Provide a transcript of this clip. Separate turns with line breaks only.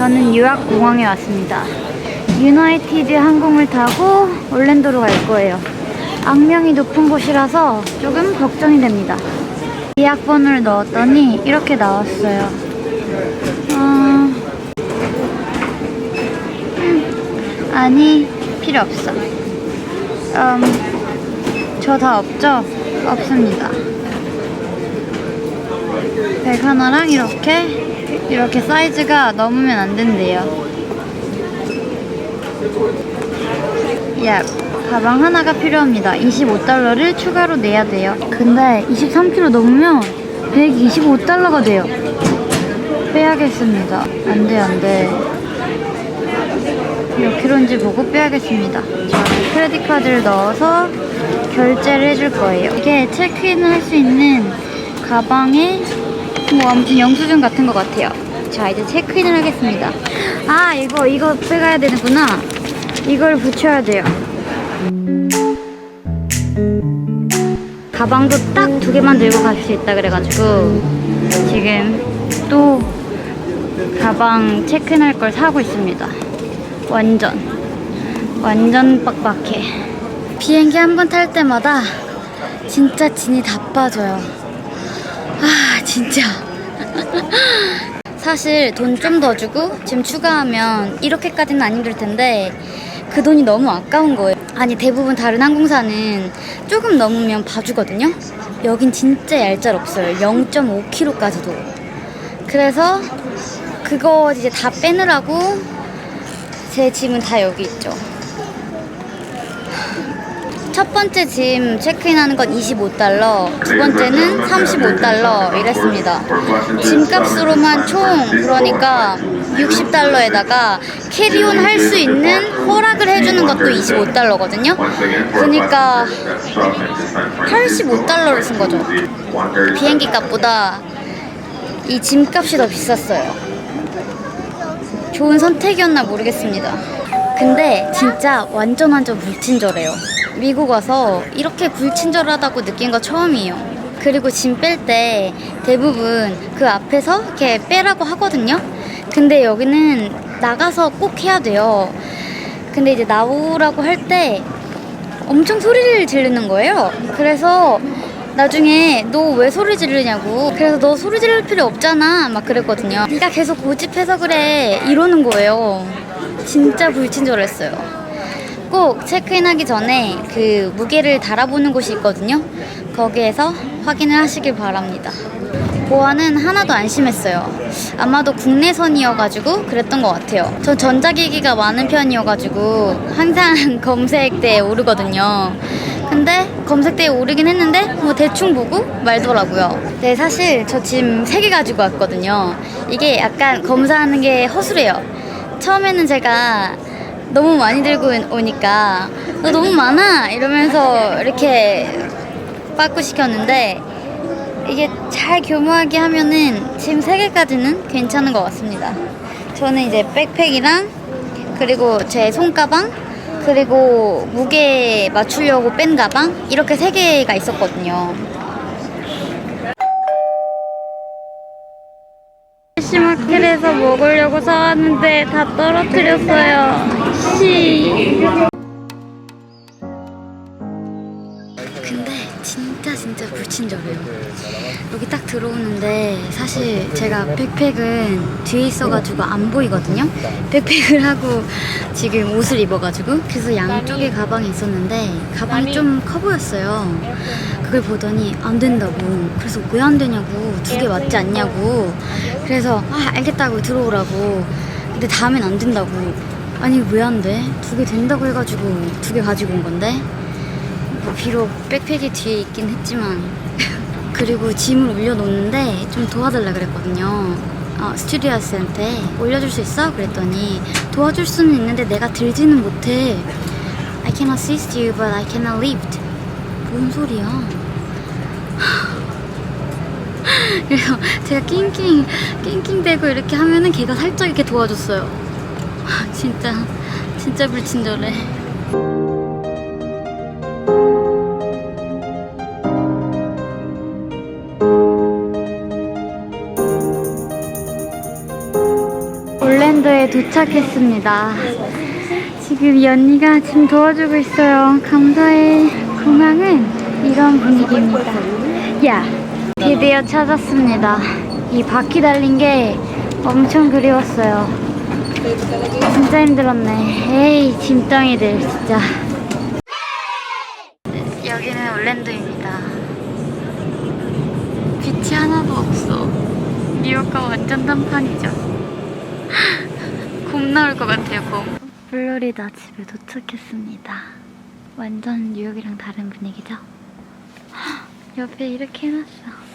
저는 유학공항에 왔습니다. 유나이티드 항공을 타고 올랜도로 갈 거예요. 악명이 높은 곳이라서 조금 걱정이 됩니다. 예약번호를 넣었더니 이렇게 나왔어요. 어... 음, 아니, 필요 없어. 음, 저 다 없죠? 없습니다. 백 하나랑 이렇게 이렇게 사이즈가 넘으면 안 된대요. 야, 가방 하나가 필요합니다. 25달러를 추가로 내야 돼요. 근데 23kg 넘으면 125달러가 돼요. 빼야겠습니다. 안 돼, 안 돼. 몇 킬로인지 보고 빼야겠습니다. 자, 크레딧 카드를 넣어서 결제를 해줄 거예요. 이게 체크인을 할 수 있는 가방에 뭐 아무튼 영수증 같은 것 같아요. 자, 이제 체크인을 하겠습니다. 아, 이거 이거 빼가야 되는구나. 이걸 붙여야 돼요. 가방도 딱 두 개만 들고 갈 수 있다 그래가지고 지금 또 가방 체크인할 걸 사고 있습니다. 완전 완전 빡빡해. 비행기 한 번 탈 때마다 진짜 진이 다 빠져요. 아 진짜. 사실 돈 좀 더 주고 지금 추가하면 이렇게까지는 안 힘들 텐데 그 돈이 너무 아까운 거예요. 아니 대부분 다른 항공사는 조금 넘으면 봐주거든요. 여긴 진짜 얄짤 없어요. 0.5kg까지도. 그래서 그거 이제 다 빼느라고 제 짐은 다 여기 있죠. 첫 번째 짐 체크인하는 건 25달러, 두 번째는 35달러 이랬습니다. 짐값으로만 총 그러니까 60달러에다가 캐리온 할 수 있는 허락을 해주는 것도 25달러거든요. 그러니까 85달러를 쓴 거죠. 비행기 값보다 이 짐값이 더 비쌌어요. 좋은 선택이었나 모르겠습니다. 근데 진짜 완전 완전 불친절해요. 미국 와서 이렇게 불친절하다고 느낀 거 처음이에요. 그리고 짐 뺄 때 대부분 그 앞에서 이렇게 빼라고 하거든요. 근데 여기는 나가서 꼭 해야 돼요. 근데 이제 나오라고 할 때 엄청 소리를 지르는 거예요. 그래서 나중에 너 왜 소리 지르냐고. 그래서 너 소리 지를 필요 없잖아. 막 그랬거든요. 네가 계속 고집해서 그래. 이러는 거예요. 진짜 불친절했어요. 꼭 체크인하기 전에 그 무게를 달아보는 곳이 있거든요. 거기에서 확인을 하시길 바랍니다. 보안은 하나도 안 심했어요. 아마도 국내선이어가지고 그랬던 것 같아요. 전 전자기기가 많은 편이어가지고 항상 검색대에 오르거든요. 근데 검색대에 오르긴 했는데 뭐 대충 보고 말더라고요. 네, 사실 저 짐 3개 가지고 왔거든요. 이게 약간 검사하는 게 허술해요. 처음에는 제가 너무 많이 들고 오니까 너 너무 많아 이러면서 이렇게 빠꾸 시켰는데 이게 잘 교묘하게 하면은 짐 3개까지는 괜찮은 것 같습니다. 저는 이제 백팩이랑 그리고 제 손가방 그리고 무게 맞추려고 뺀 가방 이렇게 3개가 있었거든요. 시마켓에서 먹으려고 사왔는데 다 떨어뜨렸어요. 씨. 진짜 불친절해요. 여기 딱 들어오는데 사실 제가 백팩은 뒤에 있어가지고 안 보이거든요. 백팩을 하고 지금 옷을 입어가지고 그래서 양쪽에 가방이 있었는데 가방이 좀 커 보였어요. 그걸 보더니 안 된다고. 그래서 왜 안 되냐고 두 개 맞지 않냐고. 그래서 아 알겠다고 들어오라고. 근데 다음엔 안 된다고. 아니 왜 안 돼? 두 개 된다고 해가지고 두 개 가지고 온 건데. 뭐 비록 백팩이 뒤에 있긴 했지만 그리고 짐을 올려놓는데 좀 도와달라 그랬거든요. 어, 스튜디오스한테 올려줄 수 있어? 그랬더니 도와줄 수는 있는데 내가 들지는 못해. I can assist you but I cannot lift. 뭔 소리야? 그래서 제가 낑낑 낑낑대고 이렇게 하면은 걔가 살짝 이렇게 도와줬어요. 진짜 진짜 불친절해 도착했습니다. 지금 이 언니가 지금 도와주고 있어요. 감사해. 공항은 이런 분위기입니다. 야, 드디어 찾았습니다. 이 바퀴 달린 게 엄청 그리웠어요. 진짜 힘들었네. 에이, 짐덩이들, 진짜. 여기는 올랜도입니다. 빛이 하나도 없어. 뉴욕과 완전 단판이죠. 곰 나올 것 같아요, 곰. 플로리다 집에 도착했습니다. 완전 뉴욕이랑 다른 분위기죠? 옆에 이렇게 해놨어.